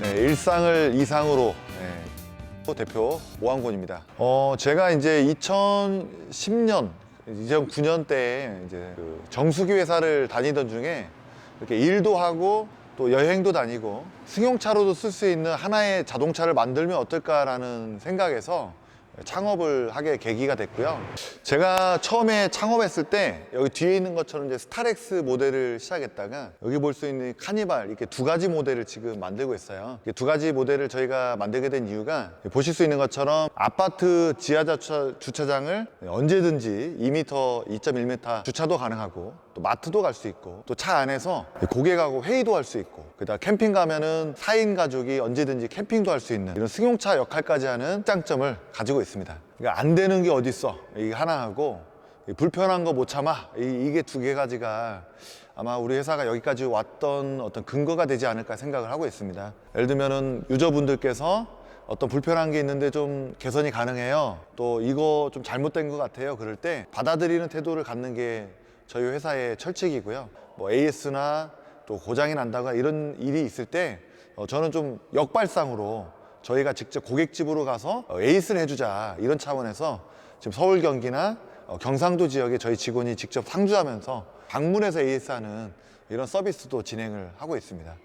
네, 일상을 이상으로 네, 대표 오한곤입니다. 어, 제가 이제 2010년, 2009년 때 이제 그 정수기 회사를 다니던 중에 이렇게 일도 하고 또 여행도 다니고 승용차로도 쓸 수 있는 하나의 자동차를 만들면 어떨까라는 생각에서 창업을 하게 계기가 됐고요. 제가 처음에 창업했을 때 여기 뒤에 있는 것처럼 이제 스타렉스 모델을 시작했다가 여기 볼 수 있는 카니발 이렇게 두 가지 모델을 지금 만들고 있어요. 이두 가지 모델을 저희가 만들게 된 이유가 보실 수 있는 것처럼 아파트 지하 주차, 주차 장을 언제든지 2m, 2.1m 주차도 가능하고 또 마트도 갈 수 있고 또 차 안에서 고객하고 회의도 할 수 있고 그다음 캠핑 가면은 4인 가족이 언제든지 캠핑도 할 수 있는 이런 승용차 역할까지 하는 장점을 가지고 있습니다. 그러니까 안 되는 게 어디 있어? 이게 하나 하고 이 불편한 거 못 참아. 이, 게 두 개 가지가 아마 우리 회사가 여기까지 왔던 어떤 근거가 되지 않을까 생각을 하고 있습니다. 예를 들면은 유저분들께서 어떤 불편한 게 있는데 좀 개선이 가능해요. 또 이거 좀 잘못된 것 같아요. 그럴 때 받아들이는 태도를 갖는 게 저희 회사의 철칙이고요. 뭐 AS나 또 고장이 난다거나 이런 일이 있을 때 어, 저는 좀 역발상으로 저희가 직접 고객집으로 가서 어, 에이스를 해주자 이런 차원에서 지금 서울 경기나 어, 경상도 지역에 저희 직원이 직접 상주하면서 방문해서 에이스하는 이런 서비스도 진행을 하고 있습니다.